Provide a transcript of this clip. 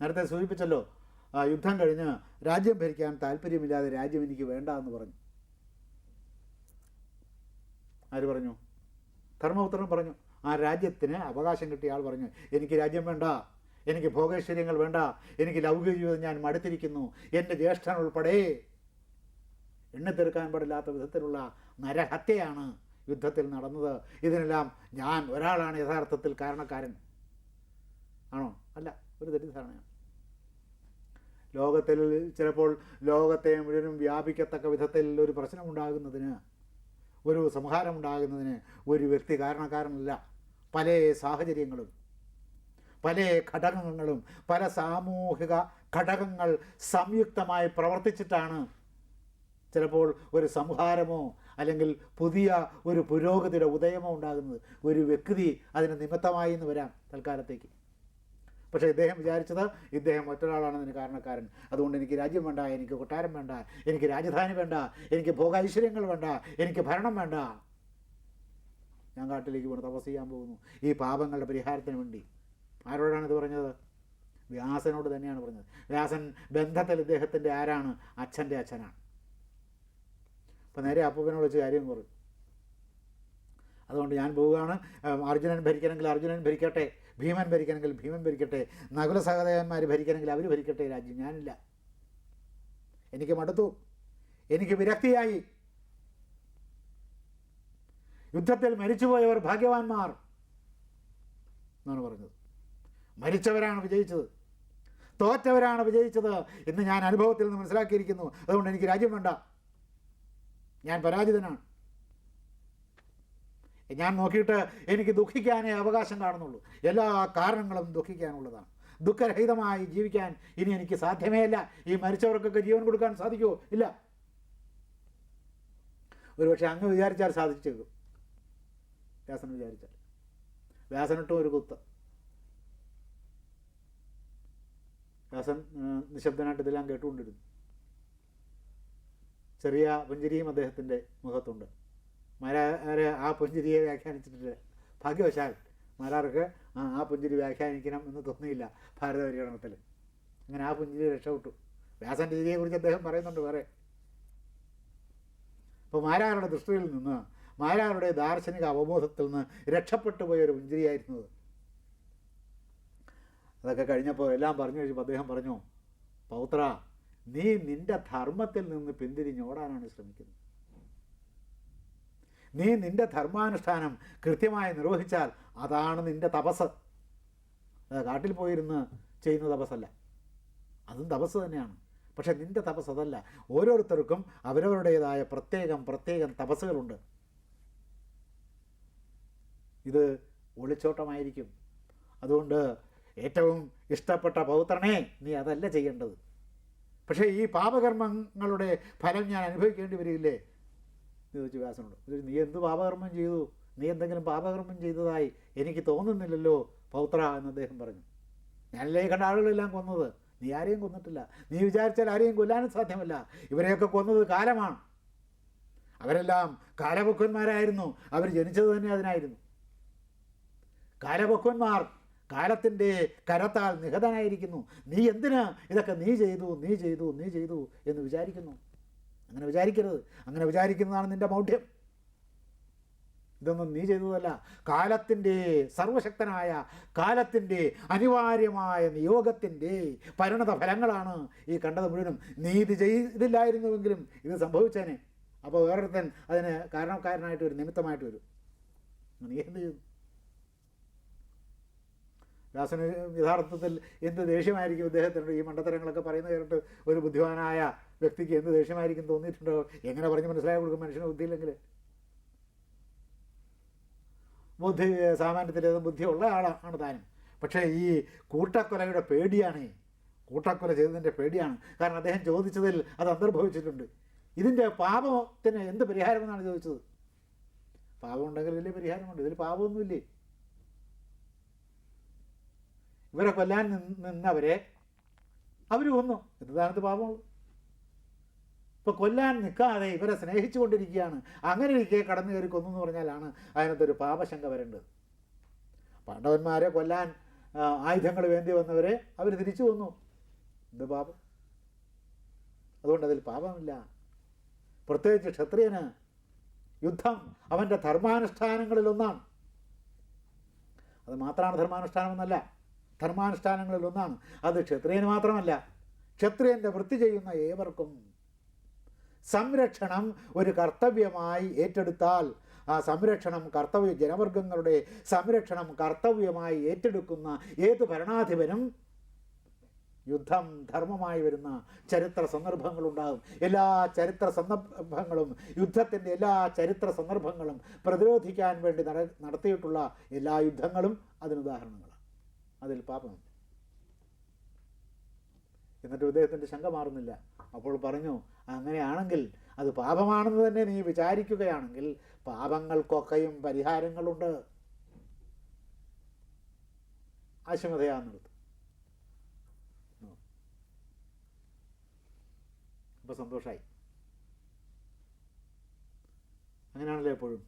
നേരത്തെ സൂചിപ്പിച്ചല്ലോ ആ യുദ്ധം കഴിഞ്ഞ് രാജ്യം ഭരിക്കാൻ താല്പര്യമില്ലാതെ രാജ്യം എനിക്ക് വേണ്ട എന്ന് പറഞ്ഞു. ആര് പറഞ്ഞു? ധർമ്മപുത്രൻ പറഞ്ഞു. ആ രാജ്യത്തിന് അവകാശം കിട്ടിയ ആൾ പറഞ്ഞു എനിക്ക് രാജ്യം വേണ്ട എനിക്ക് ഭോഗൈശ്വര്യങ്ങൾ വേണ്ട എനിക്ക് ലൗകിക ജീവിതം ഞാൻ മടുത്തിരിക്കുന്നു എന്റെ ജ്യേഷ്ഠൻ ഉൾപ്പെടെ. എണ്ണിത്തീർക്കാൻ പാടില്ലാത്ത വിധത്തിലുള്ള നരഹത്യയാണ് യുദ്ധത്തിൽ നടന്നത്. ഇതിനെല്ലാം ഞാൻ ഒരാളാണ് യഥാർത്ഥത്തിൽ കാരണക്കാരൻ. ആണോ? അല്ല ഒരു തെറ്റിദ്ധാരണയാണ്. ലോകത്തിൽ ചിലപ്പോൾ ലോകത്തെ മുഴുവനും വ്യാപിക്കത്തക്ക വിധത്തിൽ ഒരു പ്രശ്നമുണ്ടാകുന്നതിന് ഒരു സംഹാരമുണ്ടാകുന്നതിന് ഒരു വ്യക്തി കാരണക്കാരനല്ല. പല സാഹചര്യങ്ങളും പല ഘടകങ്ങളും പല സാമൂഹിക ഘടകങ്ങൾ സംയുക്തമായി പ്രവർത്തിച്ചിട്ടാണ് ചിലപ്പോൾ ഒരു സംഹാരമോ അല്ലെങ്കിൽ പുതിയ ഒരു പുരോഗതിയുടെ ഉദയമോ ഉണ്ടാകുന്നത്. ഒരു വ്യക്തി അതിന് നിമിത്തമായി എന്ന് വരാം തൽക്കാലത്തേക്ക്. പക്ഷേ ഇദ്ദേഹം വിചാരിച്ചത് ഇദ്ദേഹം ഒറ്റൊരാളാണ് ഇതിന് കാരണക്കാരൻ. അതുകൊണ്ട് എനിക്ക് രാജ്യം വേണ്ട എനിക്ക് കൊട്ടാരം വേണ്ട എനിക്ക് രാജധാനി വേണ്ട എനിക്ക് ഭോഗൈശ്വര്യങ്ങൾ വേണ്ട എനിക്ക് ഭരണം വേണ്ട. ഞാൻ കാട്ടിലേക്ക് പോകണം തപസ് ചെയ്യാൻ പോകുന്നു. ഈ പാപങ്ങളുടെ പരിഹാരത്തിന് വേണ്ടി. ആരോടാണ് ഇത് പറഞ്ഞത്? വ്യാസനോട് തന്നെയാണ് പറഞ്ഞത്. വ്യാസൻ ബന്ധത്തിൽ ഇദ്ദേഹത്തിന്റെ ആരാണ്? അച്ഛന്റെ അച്ഛനാണ്. അപ്പം നേരെ അപ്പൂപ്പനോട് വെച്ച് കാര്യം കുറയും അതുകൊണ്ട് ഞാൻ പോവുകയാണ്. അർജുനൻ ഭരിക്കണമെങ്കിൽ അർജുനൻ ഭരിക്കട്ടെ. ഭീമൻ ഭരിക്കണമെങ്കിൽ ഭീമൻ ഭരിക്കട്ടെ നകുല സഹദേവന്മാർ ഭരിക്കണമെങ്കിൽ അവർ ഭരിക്കട്ടെ രാജ്യം ഞാനില്ല. എനിക്ക് മടുത്തു. എനിക്ക് വിരക്തിയായി. യുദ്ധത്തിൽ മരിച്ചുപോയവർ ഭാഗ്യവാന്മാർ എന്നാണ് പറഞ്ഞത്. മരിച്ചവരാണ് വിജയിച്ചത്. തോറ്റവരാണ് വിജയിച്ചത് എന്ന് ഞാൻ അനുഭവത്തിൽ നിന്ന് മനസ്സിലാക്കിയിരിക്കുന്നു. അതുകൊണ്ട് എനിക്ക് രാജ്യം വേണ്ട. ഞാൻ പരാജിതനാണ്. ഞാൻ നോക്കിയിട്ട് എനിക്ക് ദുഃഖിക്കാനേ അവകാശം കാണുന്നുള്ളൂ. എല്ലാ കാരണങ്ങളും ദുഃഖിക്കാനുള്ളതാണ്. ദുഃഖരഹിതമായി ജീവിക്കാൻ ഇനി എനിക്ക് സാധ്യമേ അല്ല ഈ മരിച്ചവർക്കൊക്കെ ജീവൻ കൊടുക്കാൻ സാധിക്കുമോ ഇല്ല. ഒരുപക്ഷെ അങ്ങ് വിചാരിച്ചാൽ സാധിച്ചേക്കും. വ്യാസൻ വിചാരിച്ചാൽ. വ്യാസനിട്ടും ഒരു കുത്ത്. വ്യാസൻ നിശബ്ദനായിട്ട് ഇതെല്ലാം കേട്ടുകൊണ്ടിരുന്നു. ചെറിയ പുഞ്ചിരിയും അദ്ദേഹത്തിന്റെ മുഖത്തുണ്ട്. മാരാര് ആ പുഞ്ചിരിയെ വ്യാഖ്യാനിച്ചിട്ടുണ്ട്. ഭാഗ്യവശാൽ മാരാർക്ക് ആ ആ പുഞ്ചിരി വ്യാഖ്യാനിക്കണം എന്ന് തോന്നിയില്ല ഭാരത പര്യടനത്തിൽ അങ്ങനെ ആ പുഞ്ചിരി രക്ഷപ്പെട്ടു. വ്യാസന്റെ രീതിയെക്കുറിച്ച് അദ്ദേഹം പറയുന്നുണ്ട് വേറെ. അപ്പോൾ മാരാരുടെ ദൃഷ്ടിയിൽ നിന്ന് മാരാരുടെ ദാർശനിക അവബോധത്തിൽ നിന്ന് രക്ഷപ്പെട്ടു പോയ ഒരു അത്. അതൊക്കെ കഴിഞ്ഞപ്പോൾ എല്ലാം പറഞ്ഞു കഴിച്ചപ്പോൾ അദ്ദേഹം പറഞ്ഞു പൗത്ര നീ നിന്റെ ധർമ്മത്തിൽ നിന്ന് പിന്തിരിഞ്ഞോടാനാണ് ശ്രമിക്കുന്നത്. നീ നിന്റെ ധർമാനുഷ്ഠാനം കൃത്യമായി നിർവഹിച്ചാൽ അതാണ് നിന്റെ തപസ്. കാട്ടിൽ പോയിരുന്ന് ചെയ്യുന്ന തപസ്സല്ല. അതും തപസ് തന്നെയാണ്. പക്ഷേ നിന്റെ തപസ് അതല്ല. ഓരോരുത്തർക്കും അവരവരുടേതായ പ്രത്യേകം പ്രത്യേകം തപസ്സുകളുണ്ട്. ഇത് ഒളിച്ചോട്ടമായിരിക്കും. അതുകൊണ്ട് ഏറ്റവും ഇഷ്ടപ്പെട്ട പൗത്രനെ നീ അതല്ല ചെയ്യേണ്ടത്. പക്ഷേ ഈ പാപകർമ്മങ്ങളുടെ ഫലം ഞാൻ അനുഭവിക്കേണ്ടി വരില്ലേ ചോദിച്ചു വ്യാസനോട്. നീ എന്ത് പാപകർമ്മം ചെയ്തു? നീ എന്തെങ്കിലും പാപകർമ്മം ചെയ്തതായി എനിക്ക് തോന്നുന്നില്ലല്ലോ പൗത്ര എന്ന് അദ്ദേഹം പറഞ്ഞു. ഞാനല്ലേ കണ്ട ആളുകളെല്ലാം കൊന്നത്? നീ ആരെയും കൊന്നിട്ടില്ല. നീ വിചാരിച്ചാൽ ആരെയും കൊല്ലാനും സാധ്യമല്ല. ഇവരെയൊക്കെ കൊന്നത് കാലമാണ്. അവരെല്ലാം കാലപക്വന്മാരായിരുന്നു അവർ ജനിച്ചത് തന്നെ അതിനായിരുന്നു. കാലപക്വന്മാർ കാലത്തിന്റെ കരത്താൽ നിഹതനായിരിക്കുന്നു. നീ എന്തിനാ ഇതൊക്കെ നീ ചെയ്തു നീ ചെയ്തു നീ ചെയ്തു എന്ന് വിചാരിക്കുന്നു? അങ്ങനെ വിചാരിക്കരുത്. അങ്ങനെ വിചാരിക്കുന്നതാണ് നിന്റെ മൗഢ്യം. ഇതൊന്നും നീ ചെയ്തതല്ല. കാലത്തിന്റെ സർവശക്തനായ കാലത്തിന്റെ അനിവാര്യമായ നിയോഗത്തിന്റെ പരിണത ഫലങ്ങളാണ് ഈ കണ്ടത് മുഴുവനും. നീ ഇത് ചെയ്തില്ലായിരുന്നുവെങ്കിലും ഇത് സംഭവിച്ചേനെ. അപ്പോൾ വേറൊരുത്തൻ അതിന് കാരണക്കാരനായിട്ട് വരും നിമിത്തമായിട്ട് വരും. നീ എന്ത് ചെയ്തു വ്യാസന് യഥാർത്ഥത്തിൽ എന്ത് ദേഷ്യമായിരിക്കും ഇദ്ദേഹത്തിനുണ്ട് ഈ മണ്ടത്തരങ്ങളൊക്കെ പറയുന്നത് കേട്ടിട്ട് ഒരു ബുദ്ധിമാനായ വ്യക്തിക്ക് എന്ത് ദേഷ്യമായിരിക്കും തോന്നിയിട്ടുണ്ടോ? എങ്ങനെ പറഞ്ഞ് മനസ്സിലാക്കി കൊടുക്കും മനുഷ്യന് ബുദ്ധിയില്ലെങ്കിൽ ബുദ്ധി സാമാന്യത്തിലേതും ബുദ്ധിയുള്ള ആളാണ് താനും. പക്ഷേ ഈ കൂട്ടക്കൊലയുടെ പേടിയാണ്. കൂട്ടക്കൊല ചെയ്തതിന്റെ പേടിയാണ്. കാരണം അദ്ദേഹം ചോദിച്ചതിൽ അത് അന്തർഭവിച്ചിട്ടുണ്ട്. ഇതിന്റെ പാപത്തിന് എന്ത് പരിഹാരമെന്നാണ് ചോദിച്ചത്? പാപമുണ്ടെങ്കിൽ വലിയ പരിഹാരമുണ്ട്. ഇതിൽ പാപമൊന്നുമില്ലേ? ഇവരെ കൊല്ലാൻ നിന്ന് നിന്നവരെ അവർ കൊന്നു. എന്നതാണത് പാപമുള്ളൂ. ഇപ്പോൾ കൊല്ലാൻ നിൽക്കാതെ ഇവരെ സ്നേഹിച്ചു കൊണ്ടിരിക്കുകയാണ് അങ്ങനെ ഇരിക്കെ കടന്നു കയറി കൊന്നു എന്ന് പറഞ്ഞാലാണ് അതിനകത്തൊരു പാപശങ്ക വരേണ്ടത്. പാണ്ഡവന്മാരെ കൊല്ലാൻ ആയുധങ്ങൾ വേണ്ടി വന്നവരെ അവർ തിരിച്ചു വന്നു എന്ത് പാപം? അതുകൊണ്ട് അതിൽ പാപമില്ല. പ്രത്യേകിച്ച് ക്ഷത്രിയന് യുദ്ധം അവന്റെ ധർമാനുഷ്ഠാനങ്ങളിലൊന്നാണ് അത് മാത്രമാണ് ധർമാനുഷ്ഠാനമെന്നല്ല ധർമാനുഷ്ഠാനങ്ങളിലൊന്നാണ്. അത് ക്ഷത്രിയന് മാത്രമല്ല ക്ഷത്രിയന്റെ വൃത്തി ചെയ്യുന്ന ഏവർക്കും സംരക്ഷണം ഒരു കർത്തവ്യമായി ഏറ്റെടുത്താൽ ആ സംരക്ഷണം കർത്തവ്യ ജനവർഗങ്ങളുടെ സംരക്ഷണം കർത്തവ്യമായി ഏറ്റെടുക്കുന്ന ഏത് ഭരണാധിപനും യുദ്ധം ധർമ്മമായി വരുന്ന ചരിത്ര സന്ദർഭങ്ങളുണ്ടാകും. എല്ലാ ചരിത്ര സന്ദർഭങ്ങളും യുദ്ധത്തിന്റെ എല്ലാ ചരിത്ര സന്ദർഭങ്ങളും പ്രതിരോധിക്കാൻ വേണ്ടി നട നടത്തിയിട്ടുള്ള എല്ലാ യുദ്ധങ്ങളും അതിനുദാഹരണങ്ങളാണ്. അതിൽ പാപമുണ്ട്. എന്നിട്ട് ഇദ്ദേഹത്തിന്റെ ശങ്ക മാറുന്നില്ല. അപ്പോൾ പറഞ്ഞു അങ്ങനെയാണെങ്കിൽ അത് പാപമാണെന്ന് തന്നെ നീ വിചാരിക്കുകയാണെങ്കിൽ പാപങ്ങൾക്കൊക്കെയും പരിഹാരങ്ങളുണ്ട്. ആശുമതയാന്നിടത്ത് അപ്പോൾ സന്തോഷമായി അങ്ങനെയാണല്ലോ എപ്പോഴും?